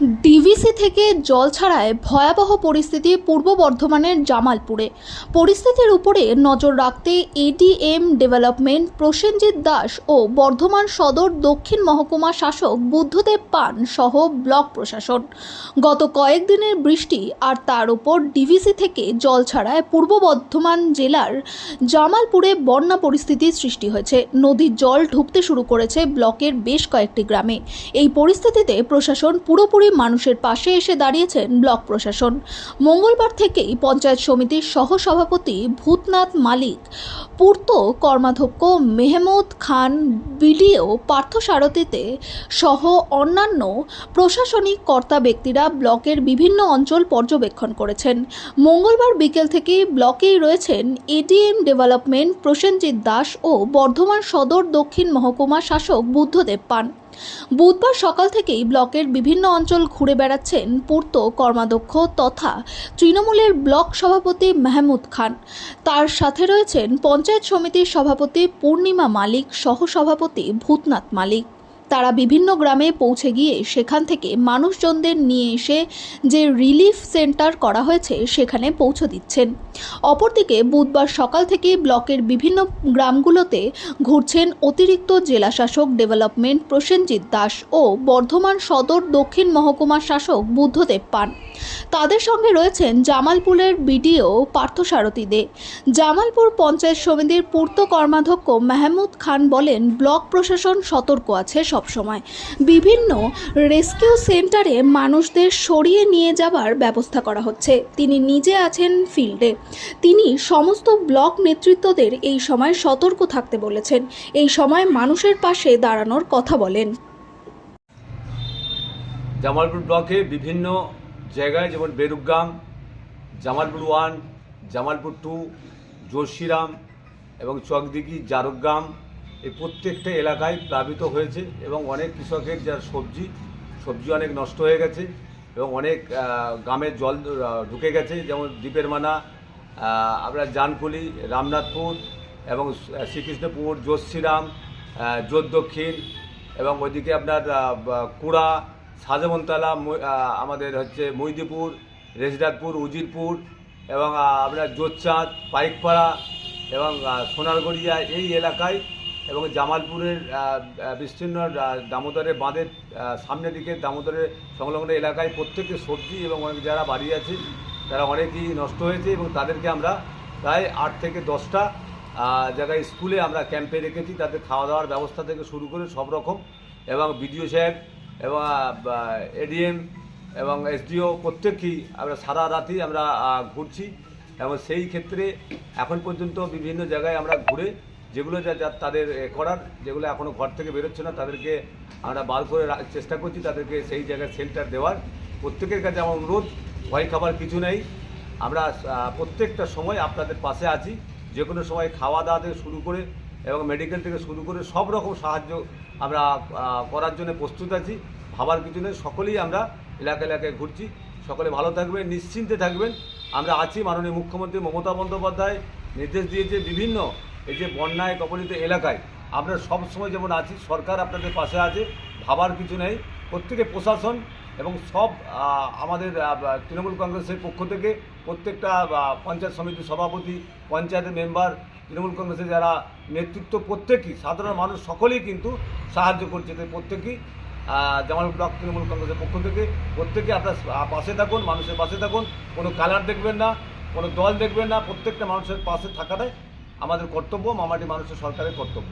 DVC থেকে জল ছাড়ায় ভয়াবহ পরিস্থিতি পূর্ব বর্ধমানের জামালপুরে। পরিস্থিতির উপরে নজর রাখতে এডিএম ডেভেলপমেন্ট প্রসেনজিৎ দাস ও বর্ধমান সদর দক্ষিণ মহকুমা শাসক বুদ্ধদেব পান সহ ব্লক প্রশাসন। গত কয়েকদিনের বৃষ্টি আর তার উপর ডিভিসি থেকে জল ছাড়ায় পূর্ব বর্ধমান জেলার জামালপুরে বন্যা পরিস্থিতির সৃষ্টি হয়েছে। নদীর জল ঢুকতে শুরু করেছে ব্লকের বেশ কয়েকটি গ্রামে। এই পরিস্থিতিতে প্রশাসন পুরোপুরি মানুষের পাশে এসে দাঁড়িয়েছেন ব্লক প্রশাসন। মঙ্গলবার থেকেই পঞ্চায়েত সমিতির সহসভাপতি ভূতনাথ মালিক, পূর্ত কর্মাধ্যক্ষ মেহমুদ খান, বিডিও পার্থসারথীতে সহ অন্যান্য প্রশাসনিক কর্তা ব্যক্তিরা ব্লকের বিভিন্ন অঞ্চল পর্যবেক্ষণ করেছেন। মঙ্গলবার বিকেল থেকে ব্লকেই রয়েছেন এডিএম ডেভেলপমেন্ট প্রসেনজিৎ দাস ও বর্ধমান সদর দক্ষিণ মহকুমা শাসক বুদ্ধদেব পান। বুধবার সকাল থেকেই ব্লকের বিভিন্ন অঞ্চল ঘুরে বেড়াচ্ছেন পূর্ত কর্মাধ্যক্ষ তথা তৃণমূলের ব্লক সভাপতি মাহমুদ খান। তার সাথে রয়েছেন পঞ্চায়েত সমিতির সভাপতি পূর্ণিমা মালিক সহ সভাপতি ভূতনাথ মালিক। তারা বিভিন্ন গ্রামে পৌঁছে গিয়ে সেখান থেকে মানুষজনদের নিয়ে এসে যে রিলিফ সেন্টার করা হয়েছে সেখানে পৌঁছে দিচ্ছেন। অপরদিকে বুধবার সকাল থেকে ব্লকের বিভিন্ন গ্রামগুলোতে ঘুরছেন অতিরিক্ত জেলাশাসক ডেভেলপমেন্ট প্রসেনজিৎ দাস ও বর্ধমান সদর দক্ষিণ মহকুমা শাসক বুদ্ধদেব পান। তাদের সঙ্গে রয়েছেন জামালপুরের বিডিও পার্থসারথী দে। জামালপুর পঞ্চায়েত সমিতির পূর্ত কর্মাধ্যক্ষ মাহমুদ খান বলেন, ব্লক প্রশাসন সতর্ক আছে সবসময়। বিভিন্ন রেস্কিউ সেন্টারে মানুষদের সরিয়ে নিয়ে যাবার ব্যবস্থা করা হচ্ছে। তিনি নিজে আছেন ফিল্ডে। তিনি সমস্ত ব্লক নেতৃত্বদের এই সময় সতর্ক থাকতে বলেছেন। এই সময় মানুষের পাশে দাঁড়ানোর কথা বলেন। জামালপুর ব্লকে বিভিন্ন জায়গায় যেমন বেরুগ্রাম, জামালপুর ওয়ান, জামালপুর টু জোশিরাম এবং চকদিঘি, জারগ্রাম, এই প্রত্যেকটা এলাকায় প্লাবিত হয়েছে এবং অনেক কৃষকের যার সবজি সবজি অনেক নষ্ট হয়ে গেছে এবং অনেক গ্রামের জল ঢুকে গেছে। যেমন দ্বীপের মানা আপনার জানকুলি, রামনাথপুর এবং শ্রীকৃষ্ণপুর জোশিরাম জোর দক্ষিণ এবং ওইদিকে আপনার কুড়া সাজমনতলা আমাদের হচ্ছে মৈদিপুর রেজদাতপুর উজিরপুর এবং আপনার জোরচাঁদ পাইকপাড়া এবং সোনারগড়িয়া এই এলাকায় এবং জামালপুরের বিস্তীর্ণ দামোদরের বাঁধের সামনের দিকে দামোদরের সংলগ্ন এলাকায় প্রত্যেকের সবজি এবং অনেক যারা বাড়ি আছে, তারা অনেকই নষ্ট হয়েছে এবং তাদেরকে আমরা প্রায় আট থেকে দশটা জায়গায় স্কুলে আমরা ক্যাম্পে রেখেছি। তাদের খাওয়া দাওয়ার ব্যবস্থা থেকে শুরু করে সব রকম এবং বিডিও সাহেব এবং এডিএম এবং এসডিও প্রত্যেককেই আমরা সারা রাতই আমরা ঘুরছি। এবং সেই ক্ষেত্রে এখন পর্যন্ত বিভিন্ন জায়গায় আমরা ঘুরে যেগুলো যা যা তাদের করার, যেগুলো এখনও ঘর থেকে বেরোচ্ছে না, তাদেরকে আমরা বার করে চেষ্টা করছি তাদেরকে সেই জায়গায় শেল্টার দেওয়ার। প্রত্যেকের কাছে আমার অনুরোধ, ভয় খাবার কিছু নেই। আমরা প্রত্যেকটা সময় আপনাদের পাশে আছি। যে কোনো সময় খাওয়া দাওয়া থেকে শুরু করে এবং মেডিকেল থেকে শুরু করে সব রকম সাহায্য আমরা করার জন্য প্রস্তুত আছি। ভাবার কিছু নেই সকলেই আমরা এলাকা এলাকায় ঘুরছি। সকলে ভালো থাকবেন, নিশ্চিন্তে থাকবেন। আমরা আছি মাননীয় মুখ্যমন্ত্রী মমতা বন্দ্যোপাধ্যায় নির্দেশ দিয়েছে বিভিন্ন এই যে বন্যায় কবলিত এলাকায়। আমরা সব সময় যেমন আছি, সরকার আপনাদের পাশে আছে, ভাবার কিছু নেই। প্রত্যেকে প্রশাসন এবং সব আমাদের তৃণমূল কংগ্রেসের পক্ষ থেকে প্রত্যেকটা পঞ্চায়েত সমিতির সভাপতি, পঞ্চায়েতের মেম্বার তৃণমূল কংগ্রেসের যারা নেতৃত্ব প্রত্যেকই, সাধারণ মানুষ সকলেই কিন্তু সাহায্য করছে তাই প্রত্যেকই জামাল ব্লক তৃণমূল কংগ্রেসের পক্ষ থেকে। প্রত্যেকে আপনার পাশে থাকুন, মানুষের পাশে থাকুন, কোনো কালার দেখবেন না, কোনো দল দেখবেন না, প্রত্যেকটা মানুষের পাশে থাকাটাই আমাদের কর্তব্য, মামাটি মানুষের সরকারের কর্তব্য।